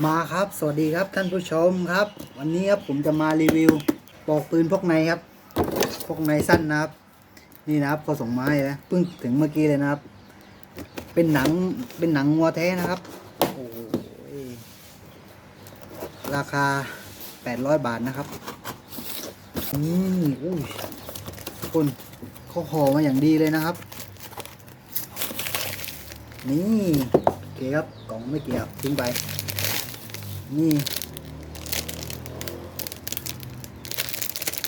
มาครับ สวัสดีครับท่านผู้ชมครับ วันนี้ครับผมจะมารีวิวปลอกปืนพกในครับ พกในสั้นนะครับ นี่นะครับเขาส่งมาให้นะเพิ่งถึงเมื่อกี้เลยนะครับ เป็นหนังเป็นหนังงัวแท้นะครับโอ้โหราคา800บาทนะครับนี่อุ้ยคุณเขาห่อมาอย่างดีเลยนะครับ นี่โอเคครับกล่องไม่เกี่ยวทิ้งไป นี่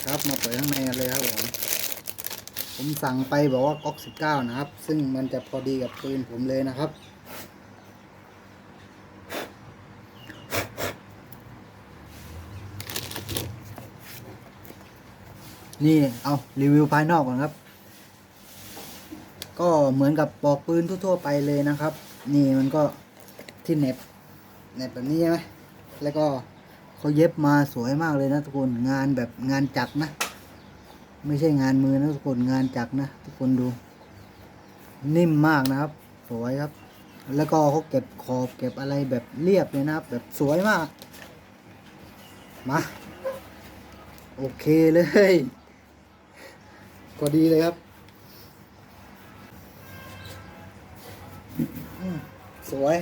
ครับมาเปิดข้างในกันเลยครับผมผมสั่งไปบอกว่าก๊อก19นะครับ ซึ่งมันจะพอดีกับปืนผมเลยนะครับ นี่เอารีวิวภายนอกก่อนครับ ก็เหมือนกับปอกปืนทั่วๆไปเลยนะครับ นี่มันก็ที่เน็บเน็ตแบบนี้ใช่ไหม แล้วก็เขาเย็บมาสวยมากเลยนะทุกคนงานแบบงานจักรนะ ไม่ใช่งานมือนะทุกคนงานจักรนะ ทุกคนดู นิ่มมากนะครับ สวยครับ แล้วก็เขาเก็บขอบเก็บอะไรแบบเรียบเลยนะครับ แบบสวยมาก มาโอเคเลยพอดีเลยครับสวย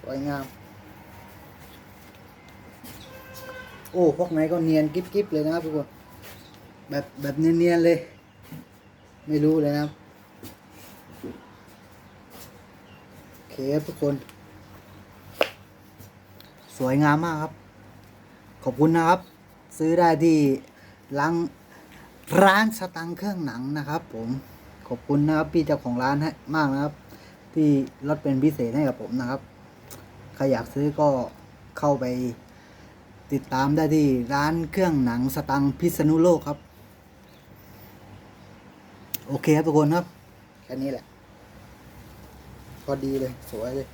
สวยงาม โอ้พวกไหนก็เนียนกิ๊บกิ๊บเลยนะครับทุกคนแบบแบบเนียนๆเลย ไม่รู้เลยนะครับโอเคครับทุกคน สวยงามมากครับ ขอบคุณนะครับ ซื้อได้ที่ร้านร้านสตังเครื่องหนังนะครับ ผมขอบคุณนะครับพี่เจ้าของร้านให้มากนะครับ ที่ลดเป็นพิเศษให้กับผมนะครับใครอยากซื้อก็เข้าไป ติดตามได้ที่ร้านเครื่องหนังสตังพิษณุโลกครับ โอเคครับทุกคนครับ แค่นี้แหละ พอดีเลย สวยเลย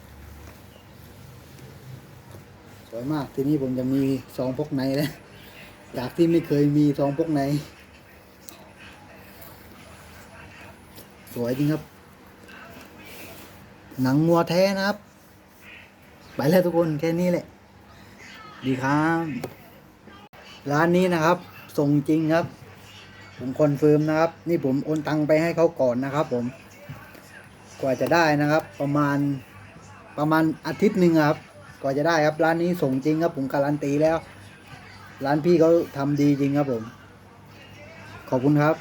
สวยมาก ทีนี้ผมจะมีซองพกในแล้วจากที่ไม่เคยมีซองพกใน สวยจริงครับ หนังงัวแท้นะครับ ไปแล้วทุกคนแค่นี้แหละ ดีครับ ร้านนี้นะครับส่งจริงครับ ผมคอนเฟิร์มนะครับ นี่ผมโอนตังไปให้เขาก่อนนะครับ ผม กว่าจะได้นะครับ ประมาณประมาณอาทิตย์หนึ่งครับกว่าจะได้ครับ ร้านนี้ส่งจริงครับ ผมการันตีแล้ว ร้านพี่เขาทำดีจริงครับผม ขอบคุณครับ